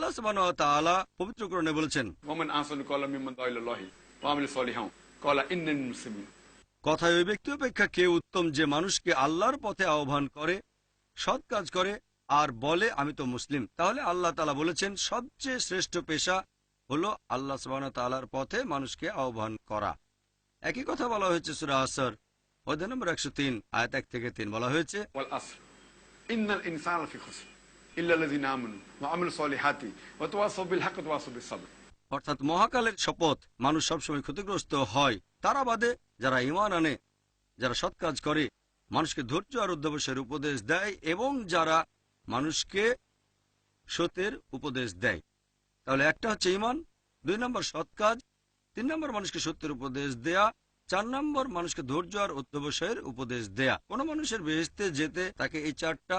আল্লাহ সুবাহ পবিত্র করণে বলেছেন কথায় ওই ব্যক্তি অপেক্ষা কে উত্তম যে মানুষকে আল্লাহর পথে আহ্বান করে সৎ কাজ করে আর বলে আমি তো মুসলিম। তাহলে আল্লাহ তালা বলেছেন সবচেয়ে শ্রেষ্ঠ পেশা হলো আল্লাহ সুবাহর পথে মানুষকে আহ্বান করা। একই কথা বলা হয়েছে সুরা আসর অধ্যায় নম্বর একশো তিন আয়াত এক থেকে তিন বলা হয়েছে অর্থাৎ মহাকালের শপথ মানুষ সবসময় ক্ষতিগ্রস্ত হয়। তারা বাদে যারা ইমান আনে, যারা সৎ কাজ করে, মানুষকে ধৈর্য আর অধ্যবসায়ের উপদেশ দেয় এবং যারা মানুষকে সতের উপদেশ দেয়। তাহলে একটা হচ্ছে ইমান দুই নম্বর সৎ কাজ, তিন নম্বর মানুষকে সত্যের উপদেশ দেয়া, চার নম্বর মানুষকে ধৈর্য আর অধ্যবসায়ের উপদেশ দেয়া। কোনো মানুষের বেহেস্তে যেতে তাকে এই চারটা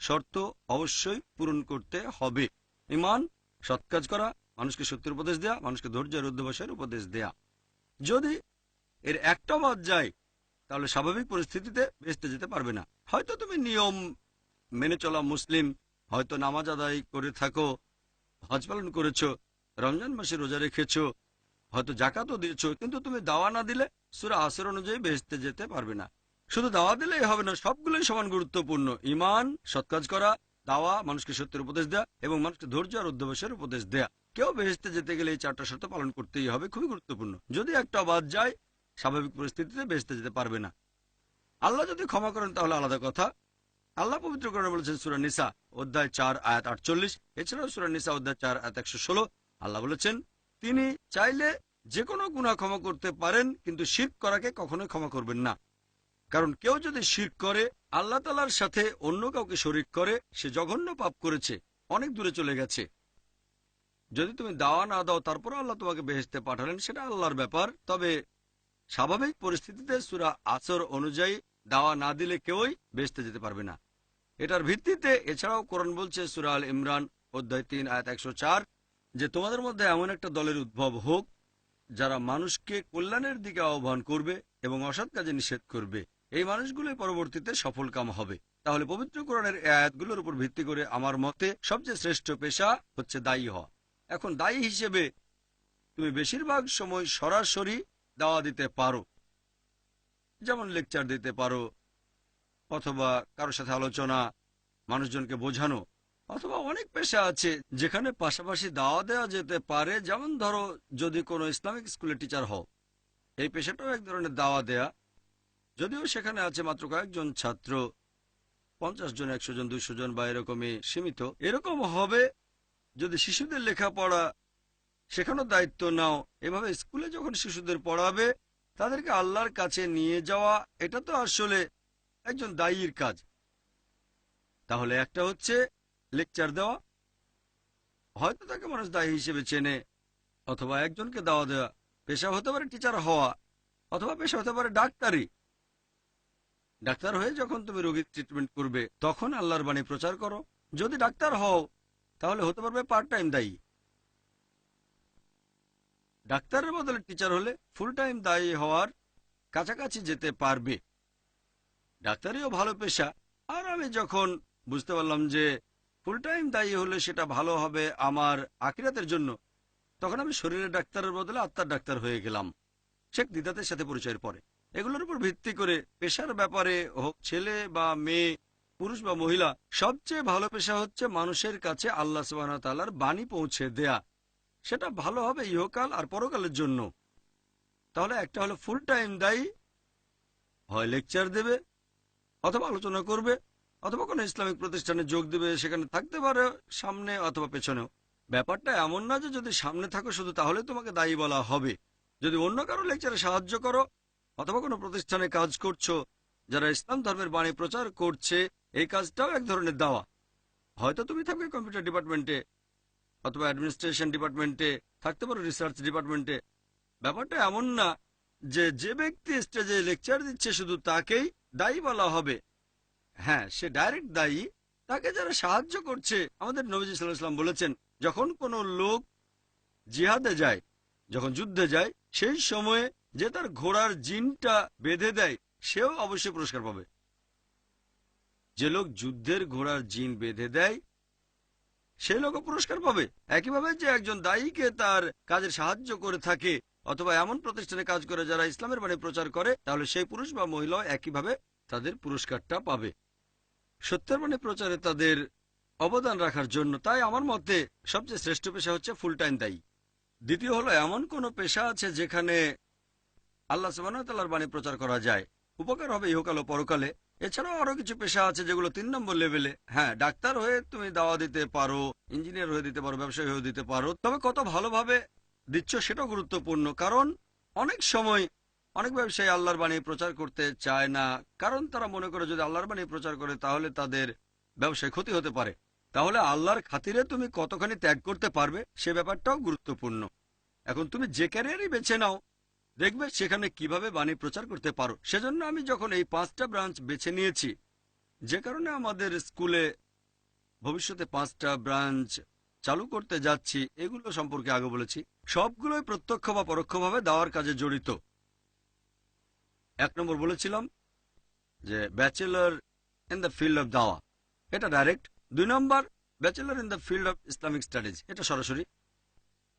শর্ত অবশ্যই পূরণ করতে হবে। ইমান, সৎ কাজ করা, মানুষকে সত্যের উপদেশ দেয়া, মানুষকে ধৈর্য আর উপদেশ দেয়া। যদি এর একটা বাদ যায়, তাহলে স্বাভাবিক পরিস্থিতিতে বেসতে যেতে পারবে না। হয়তো তুমি নিয়ম মেনে চলা মুসলিম, হয়তো নামাজ আদায় করে থাকো, হজ পালন করেছ, রমজান মাসে রোজা রেখেছো, হয়তো জাকাতও দিয়েছ, কিন্তু তুমি দাওয়া না দিলে সুরা আসর অনুযায়ী বেসতে যেতে পারবে না। শুধু দাওয়া দিলেই হবে না, সবগুলোই সমান গুরুত্বপূর্ণ। ইমান সৎ কাজ করা, দাওয়া, মানুষকে সত্যের উপদেশ দেয়া এবং মানুষকে ধৈর্য আর অধ্যবসায়ের উপদেশ দেয়া। কেউ বেহেস্তে যেতে গেলে এই চারটা শর্ত পালন করতেই হবে, খুবই গুরুত্বপূর্ণ। যদি একটা বাদ যায়, স্বাভাবিক পরিস্থিতিতে বেহেস্তে যেতে পারবে না। আল্লাহ যদি ক্ষমা করেন তাহলে আলাদা কথা। আল্লাহ পবিত্র করে বলেছেন সুরা নিসা, অধ্যায় চার, আয়াত আটচল্লিশ। এছাড়াও সুরা নিসা, অধ্যায় চার, আয়াত একশো ষোলো। আল্লাহ বলেছেন, তিনি চাইলে যে কোনো গুণা ক্ষমা করতে পারেন, কিন্তু শির করাকে কখনোই ক্ষমা করবেন না। কারণ কেউ যদি শির করে, আল্লাহ তালার সাথে অন্য কাউকে শরিক করে, সে জঘন্য পাপ করেছে, অনেক দূরে চলে গেছে। যদি তুমি দাওয়া না দাও তারপর আল্লাহ তোমাকে বেহেস্তে পাঠালেন, সেটা আল্লাহর ব্যাপার। তবে স্বাভাবিক পরিস্থিতিতে সুরা আচর অনুযায়ী দাওয়া না দিলে কেউই বেহেস্তে যেতে পারবে না। এটার ভিত্তিতে এছাড়াও কোরআন বলছে, সুরা আল ইমরান, অধ্যায় তিন, আয়াত একশো চার, যে তোমাদের মধ্যে এমন একটা দলের উদ্ভব হোক, যারা মানুষকে কল্যাণের দিকে আহ্বান করবে এবং অসৎ কাজে নিষেধ করবে। এই মানুষগুলোই পরবর্তীতে সফল কাম হবে। তাহলে পবিত্র কোরআনের আয়াতগুলোর উপর ভিত্তি করে আমার মতে সবচেয়ে শ্রেষ্ঠ পেশা হচ্ছে দায়ী হওয়া। এখন দায়ী হিসেবে তুমি বেশিরভাগ সময় সরাসরি দাওয়া দিতে পারো। যেমন লেকচার দিতে পারো, অথবা কারোর সাথে আলোচনা, মানুষজনকে বোঝানো, অথবা অনেক পেশা আছে যেখানে পাশাপাশি দাওয়া দেওয়া যেতে পারে। যেমন ধরো, যদি কোনো ইসলামিক স্কুলের টিচার হও, এই পেশাটাও এক ধরনের দাওয়া দেয়া যদিও সেখানে আছে মাত্র কয়েকজন ছাত্র, পঞ্চাশ জন, একশো জন, দুইশো জন বা এরকমই সীমিত। এরকম হবে যদি শিশুদের লেখাপড়া শেখানোর দায়িত্ব নাও। এভাবে স্কুলে যখন শিশুদের পড়াবে, তাদেরকে আল্লাহর কাছে নিয়ে যাওয়া, এটা তো আসলে একজন দায়ীর কাজ। তাহলে একটা হচ্ছে লেকচার দেওয়া। হয়তো তাকে মানুষ দায়ী হিসেবে চেনে, অথবা একজনকে দাওয়া দেওয়া। পেশা হতে পারে টিচার হওয়া, অথবা পেশা হতে পারে ডাক্তারি ডাক্তার হয়ে যখন তুমি রোগীর ট্রিটমেন্ট করবে, তখন আল্লাহর বাণী প্রচার করো। যদি ডাক্তার হও, তাহলে হতে পারবে পার্ট টাইম দায়ী। ডাক্তারের বদলে টিচার হলে ফুল টাইম দায়ী হওয়ার কাছাকাছি যেতে পারবে। ডাক্তারিও ভালো পেশা। আর আমি যখন বুঝতে পারলাম যে ফুল টাইম দায়ী হলে সেটা ভালো হবে আমার আকিরাতের জন্য, তখন আমি শরীরের ডাক্তারের বদলে আত্মার ডাক্তার হয়ে গেলাম। শেখ দিদাতের সাথে পরিচয়ের পরে। এগুলোর উপর ভিত্তি করে পেশার ব্যাপারে হোক ছেলে বা মেয়ে, পুরুষ বা মহিলা, সবচেয়ে ভালো পেশা হচ্ছে মানুষের কাছে আল্লাহ সুবাহ তাল্লার বাণী পৌঁছে দেয়া। সেটা ভালো হবে ইহকাল আর পরকালের জন্য। তাহলে একটা হলো ফুল টাইম দায়ী, হয় লেকচার দেবে, অথবা আলোচনা করবে, অথবা কোনো ইসলামিক প্রতিষ্ঠানে যোগ দেবে, সেখানে থাকতে পারে সামনে অথবা পেছনেও। ব্যাপারটা এমন না যে যদি সামনে থাকো শুধু তাহলে তোমাকে দায়ী বলা হবে। যদি অন্য কারও লেকচারে সাহায্য করো অথবা কোনো প্রতিষ্ঠানে কাজ করছ, যারা ইসলাম ধর্মের বাণী প্রচার করছে, এই কাজটাও এক ধরনের দাওয়া। হয়তো তুমি থাকবে কম্পিউটার ডিপার্টমেন্টে অথবা অ্যাডমিনিস্ট্রেশন ডিপার্টমেন্টে, থাকতে পারো রিসার্চ ডিপার্টমেন্টে। ব্যাপারটা এমন না যে যে ব্যক্তি স্টেজে লেকচার দিচ্ছে শুধু তাকেই দায়ী বলা হবে। হ্যাঁ সে ডাইরেক্ট দায়ী। তাকে যারা সাহায্য করছে, আমাদের নবীজ ইসলাম বলেছেন, যখন কোনো লোক জিহাদে যায়, যখন যুদ্ধে যায়, সেই সময়ে যে তার ঘোড়ার জিনটা বেঁধে দেয়, সেও অবশ্যই পুরস্কার পাবে। যে লোক যুদ্ধের ঘোড়ার জিন বেঁধে দেয় সেই লোকও পুরস্কার পাবে। একইভাবে যে একজন দায়ীকে তার কাজের সাহায্য করে থাকে, অথবা এমন প্রতিষ্ঠানে কাজ করে যারা ইসলামের বাণী প্রচার করে, তাহলে সেই পুরুষ বা মহিলা একইভাবে তাদের পুরস্কারটা পাবে। সত্যের বাণী প্রচারে তাদের অবদান রাখার জন্য তাই আমার মতে সবচেয়ে শ্রেষ্ঠ পেশা হচ্ছে ফুল টাইম দায়ী। দ্বিতীয় হলো, এমন কোন পেশা আছে যেখানে আল্লাহ সুবাহতাল্লাহর বাণী প্রচার করা যায়। উপকার হবে ইহকাল ও পরকালে। এছাড়াও আরও কিছু পেশা আছে যেগুলো তিন নম্বর লেভেলে। হ্যাঁ ডাক্তার হয়ে তুমি দাওয়া দিতে পারো, ইঞ্জিনিয়ার হয়ে দিতে পারো, ব্যবসায়ী হয়ে দিতে পারো। তবে কত ভালোভাবে দিচ্ছ সেটাও গুরুত্বপূর্ণ। কারণ অনেক সময় অনেক ব্যবসায়ী আল্লাহর বাণী প্রচার করতে চায় না। কারণ তারা মনে করে যদি আল্লাহর বাণী প্রচার করে তাহলে তাদের ব্যবসায় ক্ষতি হতে পারে। তাহলে আল্লাহর খাতিরে তুমি কতখানি ত্যাগ করতে পারবে সে ব্যাপারটাও গুরুত্বপূর্ণ। এখন তুমি যে ক্যারিয়ারই বেছে নাও দেখবে সেখানে কীভাবে বাণী প্রচার করতে পারো। সেজন্য আমি যখন এই পাঁচটা ব্রাঞ্চ বেছে নিয়েছি, যে কারণে আমাদের স্কুলে ভবিষ্যতে পাঁচটা ব্রাঞ্চ চালু করতে যাচ্ছি, এগুলো সম্পর্কে আগে বলেছি। সবগুলোই প্রত্যক্ষ বা পরোক্ষভাবে দাওয়ার কাজে জড়িত। এক নম্বর বলেছিলাম যে bachelor in the field of দাওয়া এটা ডাইরেক্ট দুই নম্বর bachelor in the field of Islamic studies এটা সরাসরি।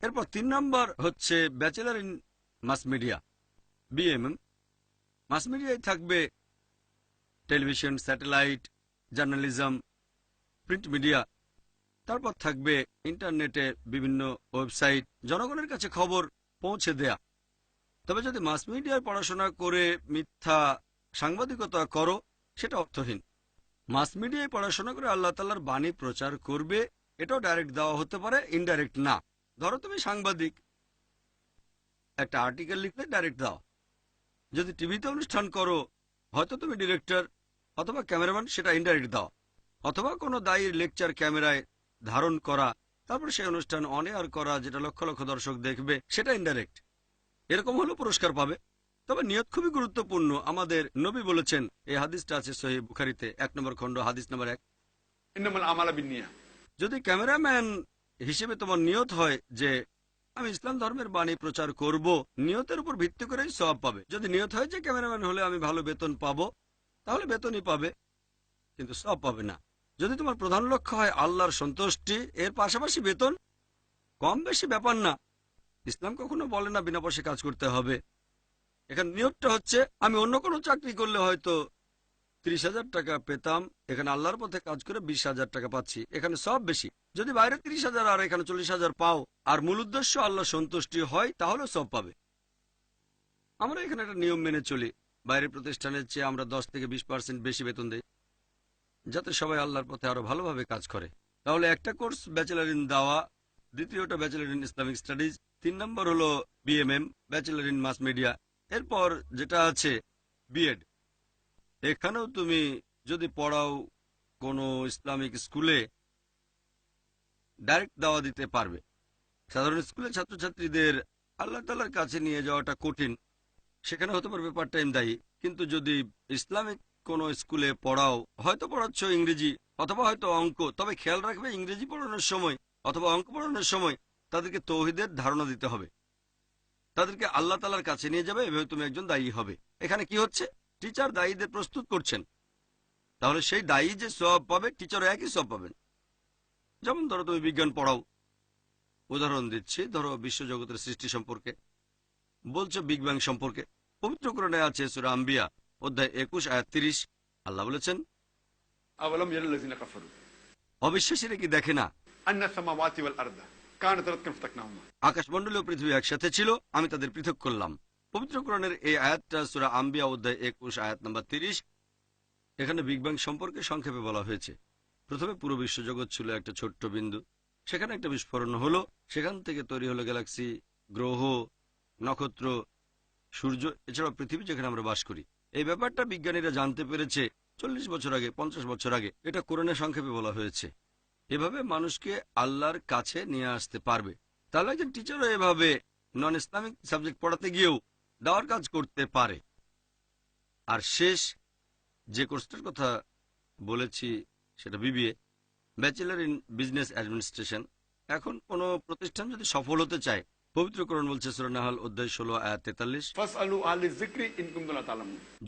এরপর তিন নম্বর হচ্ছে bachelor in mass media BMM mass মিডিয়ায় থাকবে television satellite journalism print media তারপর থাকবে ইন্টারনেটে বিভিন্ন ওয়েবসাইট জনগণের কাছে খবর পৌঁছে দেয়া। তবে যদি মাস মিডিয়ায় পড়াশোনা করে মিথ্যা সাংবাদিকতা করো, সেটা অর্থহীন। মাস মিডিয়ায় পড়াশোনা করে আল্লাহ তাল্লার বাণী প্রচার করবে, এটাও ডাইরেক্ট দেওয়া হতে পারে ইনডাইরেক্ট না। ধরো তুমি সাংবাদিক একটা আর্টিকেল লিখলে ডাইরেক্ট দাও। যদি টিভিতে অনুষ্ঠান করো হয়তো তুমি ডিরেক্টর অথবা ক্যামেরাম্যান সেটা ইনডাইরেক্ট দাও। অথবা কোনো দায়ীর লেকচার ক্যামেরায় ধারণ করা তারপর সেই অনুষ্ঠান অন এয়ার করা যেটা লক্ষ লক্ষ দর্শক দেখবে সেটা ইনডাইরেক্ট এরকম হলো পুরস্কার পাবে। তবে নিয়ত খুবই গুরুত্বপূর্ণ। আমাদের নবী বলেছেন এই হাদিসটা আছে সহি বুখারিতে এক নম্বর খণ্ড হাদিস নম্বর এক। যদি ক্যামেরাম্যান হিসেবে তোমার নিয়ত হয় যে আমি ইসলাম ধর্মের বাণী প্রচার করব, নিয়তের উপর ভিত্তি করেই সব পাবে। যদি নিয়ত হয় যে ক্যামেরাম্যান হলে আমি ভালো বেতন পাবো, তাহলে বেতনই পাবে, কিন্তু সব পাবে না। যদি তোমার প্রধান লক্ষ্য হয় আল্লাহর সন্তুষ্টি, এর পাশাপাশি বেতন, কম বেশি ব্যাপার না। ইসলাম কখনো বলে না বিনা পয়সা কাজ করতে হবে। এখানে নিয়তটা হচ্ছে, আমি অন্য কোনো চাকরি করলে হয়তো ত্রিশ হাজার টাকা পেতাম, এখানে আল্লাহর পথে কাজ করে বিশ হাজার টাকা পাচ্ছি। এখানে সব বেশি। যদি বাইরে তিরিশ হাজার আর এখানে চল্লিশ হাজার পাও, আর মূল উদ্দেশ্য আল্লাহ সন্তুষ্টি হয়, তাহলে সব পাবে। আমরা এখানে একটা নিয়ম মেনে চলি। বাইরের প্রতিষ্ঠানের চেয়ে আমরা দশ থেকে বিশ পার্সেন্ট বেশি বেতন দিই, যাতে সবাই আল্লাহর পথে আরও ভালোভাবে কাজ করে। তাহলে একটা কোর্স ব্যাচেলার ইন দাওয়া, দ্বিতীয়টা ব্যাচেলার ইন ইসলামিক স্টাডিজ, তিন নম্বর হলো BMM bachelor in mass media. এরপর যেটা আছে বিএড এখানেও তুমি যদি পড়াও কোনো ইসলামিক স্কুলে ডাইরেক্ট দাওয়া দিতে পারবে। সাধারণ স্কুলের ছাত্রছাত্রীদের আল্লাহ তালার কাছে নিয়ে যাওয়াটা কঠিন। সেখানে হতে পারবে পার্ট টাইম দায়ী কিন্তু যদি ইসলামিক কোনো স্কুলে পড়াও, হয়তো পড়াচ্ছ ইংরেজি অথবা হয়তো অঙ্ক, তবে খেয়াল রাখবে ইংরেজি পড়ানোর সময় অথবা অঙ্ক পড়ানোর সময় তাদেরকে তৌহিদের ধারণা দিতে হবে। তাদেরকে আল্লাহ তালার কাছে নিয়ে যাবে, এভাবে তুমি একজন দায়ী হবে। এখানে কি হচ্ছে? টিচার দায়ীদের প্রস্তুত করছেন। তাহলে সেই দায়ী যে সব পাবে টিচারও একই সব পাবেন। যেমন ধরো তুমি বিজ্ঞান পড়াও। উদাহরণ দিচ্ছি ধরো বিশ্বজগতের সৃষ্টি সম্পর্কে। বলছো বিগ ব্যাং সম্পর্কে। পবিত্র কোরআনে আছে সুরা আম্বিয়া অধ্যায় একুশ আয়াত তিরিশ। আল্লাহ বলেছেন অবিশ্বাসীরা কি দেখে না? ও পৃথিবী একসাথে ছিল আমি তাদের পৃথক করলাম। পবিত্র কোরআনের এই আয়াতটা সুরা আম্বিয়া অধ্যায় একুশ, আয়াত নাম্বার তিরিশ। এখানে বিগ ব্যাং সম্পর্কে সংক্ষেপে বলা হয়েছে। প্রথমে পুরো বিশ্বজগৎ ছিল একটা ছোট্ট বিন্দু। সেখানে একটা বিস্ফোরণ হলো। সেখান থেকে তৈরি হলো গ্যালাক্সি, গ্রহ, নক্ষত্র, সূর্য, এছাড়াও পৃথিবী যেখানে আমরা বাস করি। এই ব্যাপারটা বিজ্ঞানীরা জানতে পেরেছে চল্লিশ বছর আগে, পঞ্চাশ বছর আগে। এটা কোরআনে সংক্ষেপে বলা হয়েছে। এভাবে মানুষকে আল্লাহর কাছে নিয়ে আসতে পারবে। তাহলে একজন টিচারও এভাবে নন ইসলামিক সাবজেক্ট পড়াতে গিয়েও দাওয়ার কাজ করতে পারে। আর শেষ যে কোর্সটার কথা বলেছি সেটা BBA bachelor in business administration. এখন কোনো প্রতিষ্ঠান যদি সফল হতে চায় পবিত্রকরণ বলছে সুরানাহাল অধ্যায় ষোলো তেতাল্লিশ।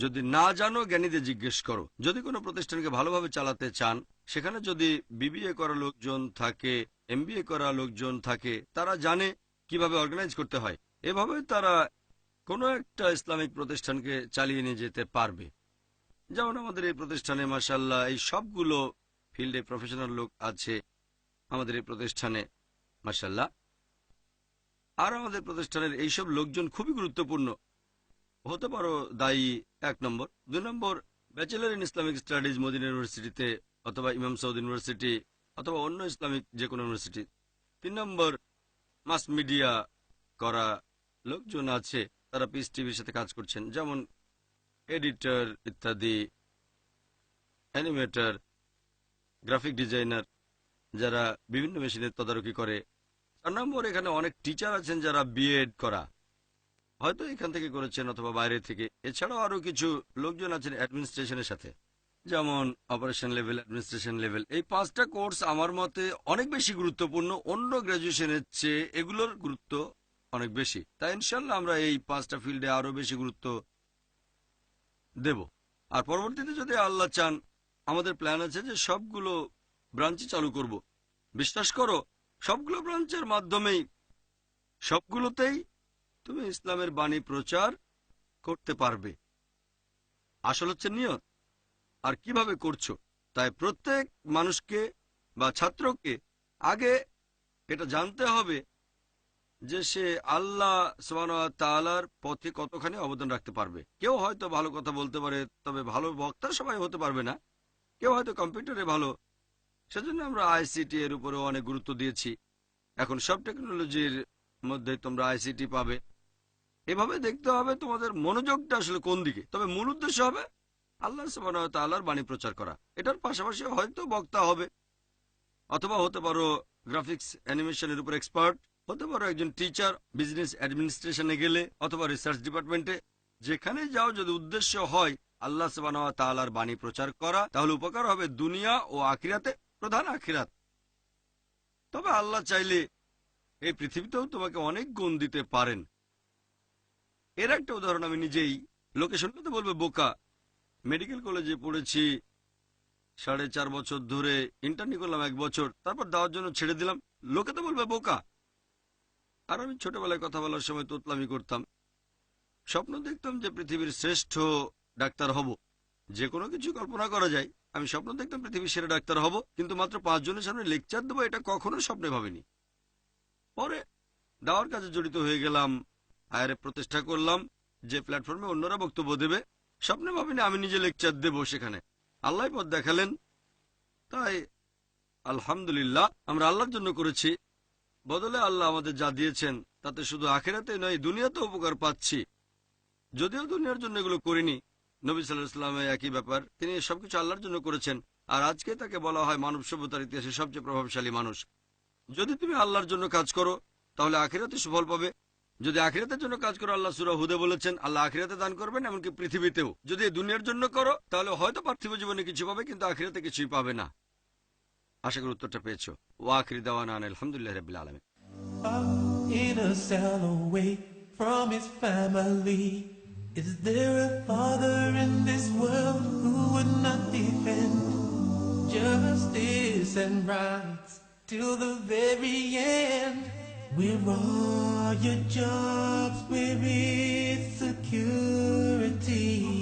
যদি না জানো জ্ঞানীদের জিজ্ঞেস করো। যদি কোনো প্রতিষ্ঠানকে ভালোভাবে চালাতে চান সেখানে যদি বিবিএ করা লোকজন থাকে এমবিএ করা লোকজন থাকে তারা জানে কীভাবে অর্গানাইজ করতে হয়। এভাবে তারা কোনো একটা ইসলামিক প্রতিষ্ঠানকে চালিয়ে নিয়ে যেতে পারবে। যেমন আমাদের এই প্রতিষ্ঠানে মাসাল্লাহ এই সবগুলো ফিল্ডে প্রফেশনাল লোক আছে আমাদের এই প্রতিষ্ঠানে মাসাল্লাহ আর আমাদের প্রতিষ্ঠানের এইসব লোকজন খুবই গুরুত্বপূর্ণ। হতে পারো দায়ী এক নম্বর। দুই নম্বর bachelor in Islamic studies Medina ইউনিভার্সিটিতে অথবা ইমাম সৌদ ইউনিভার্সিটি অথবা অন্য ইসলামিক যে কোনো ইউনিভার্সিটি তিন নম্বর, মাস মিডিয়া করা লোকজন আছে। তারা পিস টিভির সাথে কাজ করছেন। যেমন এডিটর ইত্যাদি অ্যানিমেটর গ্রাফিক ডিজাইনার যারা বিভিন্ন মেশিনের তদারকি করে। চার নম্বর, এখানে অনেক টিচার আছেন যারা বিএড করা। হয়তো এখান থেকে করেছেন অথবা বাইরে থেকে। এছাড়াও আরও কিছু লোকজন আছেন অ্যাডমিনিস্ট্রেশনের সাথে। যেমন অপারেশন লেভেল অ্যাডমিনিস্ট্রেশন লেভেল এই পাঁচটা কোর্স আমার মতে অনেক বেশি গুরুত্বপূর্ণ। অন্য গ্র্যাজুয়েশনের চেয়ে এগুলোর গুরুত্ব অনেক বেশি। তাই ইনশাল্লাহ আমরা এই পাঁচটা ফিল্ডে আরও বেশি গুরুত্ব দেব। আর পরবর্তীতে যদি আল্লাহ চান, আমাদের প্ল্যান আছে যে সবগুলো ব্রাঞ্চে চালু করব। বিশ্বাস করো, সবগুলো ব্রাঞ্চের মাধ্যমেই, সবগুলোতেই তুমি ইসলামের বাণী প্রচার করতে পারবে। আসল হচ্ছে নিয়ত। আর কীভাবে করছ? তাই প্রত্যেক মানুষকে বা ছাত্রকে আগে এটা জানতে হবে যে সে আল্লাহ তালার পথে কতখানি অবদান রাখতে পারবে। কেউ হয়তো ভালো কথা বলতে পারে, তবে ভালো বক্তা সবাই হতে পারবে না। কেউ হয়তো কম্পিউটারে ভালো। সেজন্য আমরা আইসিটি এর উপরেও অনেক গুরুত্ব দিয়েছি। এখন সব টেকনোলজির মধ্যে তোমরা আইসিটি পাবে। এভাবে দেখতে হবে তোমাদের মনোযোগটা আসলে কোন দিকে। তবে মূল উদ্দেশ্য হবে আল্লাহ তাল্লাহর বাণী প্রচার করা। এটার পাশাপাশি হয়তো বক্তা হবে। অথবা হতে পারো গ্রাফিক্স অ্যানিমেশনের উপর এক্সপার্ট হতে পারো একজন টিচার বিজনেস অ্যাডমিনিস্ট্রেশনে গেলে অথবা রিসার্চ ডিপার্টমেন্টে যেখানে যাও যদি উদ্দেশ্য হয় আল্লাহ সবানা তালার বাণী প্রচার করা, তাহলে উপকার হবে দুনিয়া ও আখিরাতে প্রধান আখিরাত। তবে আল্লাহ চাইলে এই পৃথিবীতেও তোমাকে অনেক গুণ দিতে পারেন। এর একটা উদাহরণ আমি নিজেই লোকে শুনলে তো বলবে বোকা। মেডিকেল কলেজে পড়েছি, সাড়ে চার বছর ধরে ইন্টারনি করলাম এক বছর, তারপর দেওয়ার জন্য ছেড়ে দিলাম। লোকে তো বলবে বোকা। আর আমি ছোটবেলায় কথা বলার সময় তোতলামি করতাম। স্বপ্ন দেখতাম যে পৃথিবীর শ্রেষ্ঠ ডাক্তার হব। যে কোনো কিছু কল্পনা করা যায়। আমি স্বপ্ন দেখতাম পৃথিবীর সেরা ডাক্তার হব, কিন্তু মাত্র পাঁচজনের সামনে লেকচার দেবো এটা কখনো স্বপ্নে ভাবিনি। পরে দাওয়ার কাজে জড়িত হয়ে গেলাম, আয়ারে প্রতিষ্ঠা করলাম, যে প্ল্যাটফর্মে অন্যরা বক্তব্য দেবে। স্বপ্নে ভাবিনি আমি নিজে লেকচার দেব সেখানে। আল্লাহ পথ দেখালেন। তাই আলহামদুলিল্লাহ, আমরা আল্লাহর জন্য করেছি। বদলে আল্লাহ আমাদের যা দিয়েছেন, তাতে শুধু আখেরাতে নয় দুনিয়াতে উপকার পাচ্ছি। যদিও দুনিয়ার জন্য এগুলো করিনি, নবী সাল্লাহ ইসলামের একই ব্যাপার। তিনি সবকিছু আল্লাহর জন্য করেছেন, আর আজকে তাকে বলা হয় মানব সভ্যতার ইতিহাসে সবচেয়ে প্রভাবশালী মানুষ। যদি তুমি আল্লাহর জন্য কাজ করো, তাহলে আখিরাতে সুফল পাবে। যদি আখিরাতের জন্য কাজ করো, আল্লাহ সুরা হুদে বলেছেন, আল্লাহ আখিরাতে দান করবেন, এমনকি পৃথিবীতেও। যদি দুনিয়ার জন্য করো, তাহলে হয়তো পার্থিব জীবনে কিছু পাবে, কিন্তু আখিরাতে কিছুই পাবে না। আশা করি উত্তরটা পেয়েছো ও আখিরি দেওয়ান আলহামদুলিল্লাহ রবিল্লা আলমী in a cell away from his family. Is there a father in this world who would not defend justice and rights till the very end? Where are your jobs? Where is security?